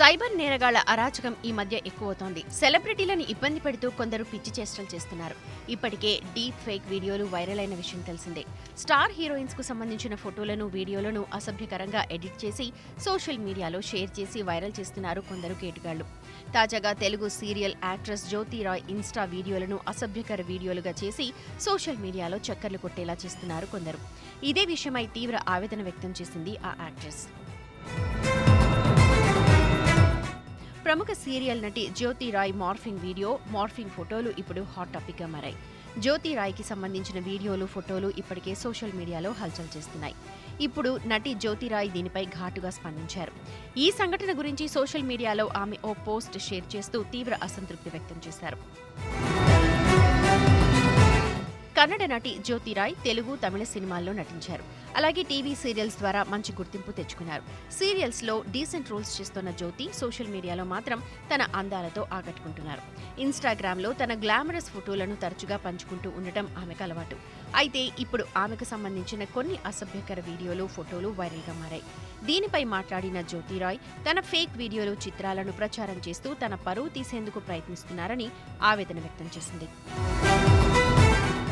Cyber నేరగాళ్ళ అరాచకం ఈ మధ్య ఎక్కువవుతోంది. సెలబ్రిటీలను ఇబ్బంది పెడుతూ కొందరు పిచ్చి చేష్టలు చేస్తున్నారు. ఇప్పటికే డీప్ ఫేక్ వీడియోలు వైరల్ అయిన విషయం తెలిసిందే. స్టార్ హీరోయిన్స్కు సంబంధించిన ఫోటోలను వీడియోలను అసభ్యకరంగా ఎడిట్ చేసి సోషల్ మీడియాలో షేర్ చేసి వైరల్ చేస్తున్నారు కొందరు కేటుగాళ్ళు. తాజాగా Telugu serial actress Jyothi Rai insta వీడియోలను అసభ్యకర వీడియోలుగా చేసి సోషల్ మీడియాలో చక్కర్లు కొట్టేలా చేస్తున్నారు కొందరు. ఇదే విషయమై తీవ్ర ఆవేదన వ్యక్తం చేసింది ఆ యాక్ట్రెస్. ప్రముఖ సీరియల్ నటి Jyothi Rai morphing video morphing ఫోటోలు ఇప్పుడు హాట్ టాపిక్గా మారాయి. జ్యోతి రాయ్కి సంబంధించిన వీడియోలు ఫోటోలు ఇప్పటికే సోషల్ మీడియాలో హల్చల్ చేస్తున్నాయి. ఇప్పుడు నటి జ్యోతి రాయ్ దీనిపై ఘాటుగా స్పందించారు. ఈ సంఘటన గురించి సోషల్ మీడియాలో ఆమె ఓ పోస్ట్ షేర్ చేస్తూ తీవ్ర అసంతృప్తి వ్యక్తం చేశారు. కన్నడ నటి జ్యోతి రాయ్ తెలుగు తమిళ సినిమాల్లో నటించారు. అలాగే టీవీ సీరియల్స్ ద్వారా మంచి గుర్తింపు తెచ్చుకున్నారు. సీరియల్స్లో డీసెంట్ రోల్స్ చేస్తున్న జ్యోతి సోషల్ మీడియాలో మాత్రం తన అందాలతో ఆకట్టుకుంటున్నారు. ఇన్స్టాగ్రామ్లో తన గ్లామరస్ ఫోటోలను తరచుగా పంచుకుంటూ ఉండటం ఆమెకు అలవాటు. అయితే ఇప్పుడు ఆమెకు సంబంధించిన కొన్ని అసభ్యకర వీడియోలు ఫోటోలు వైరల్గా మారాయి. దీనిపై మాట్లాడిన జ్యోతి రాయ్ తన ఫేక్ వీడియోలు చిత్రాలను ప్రచారం చేస్తూ తన పరువు తీసేందుకు ప్రయత్నిస్తున్నారని ఆవేదన వ్యక్తం చేసింది.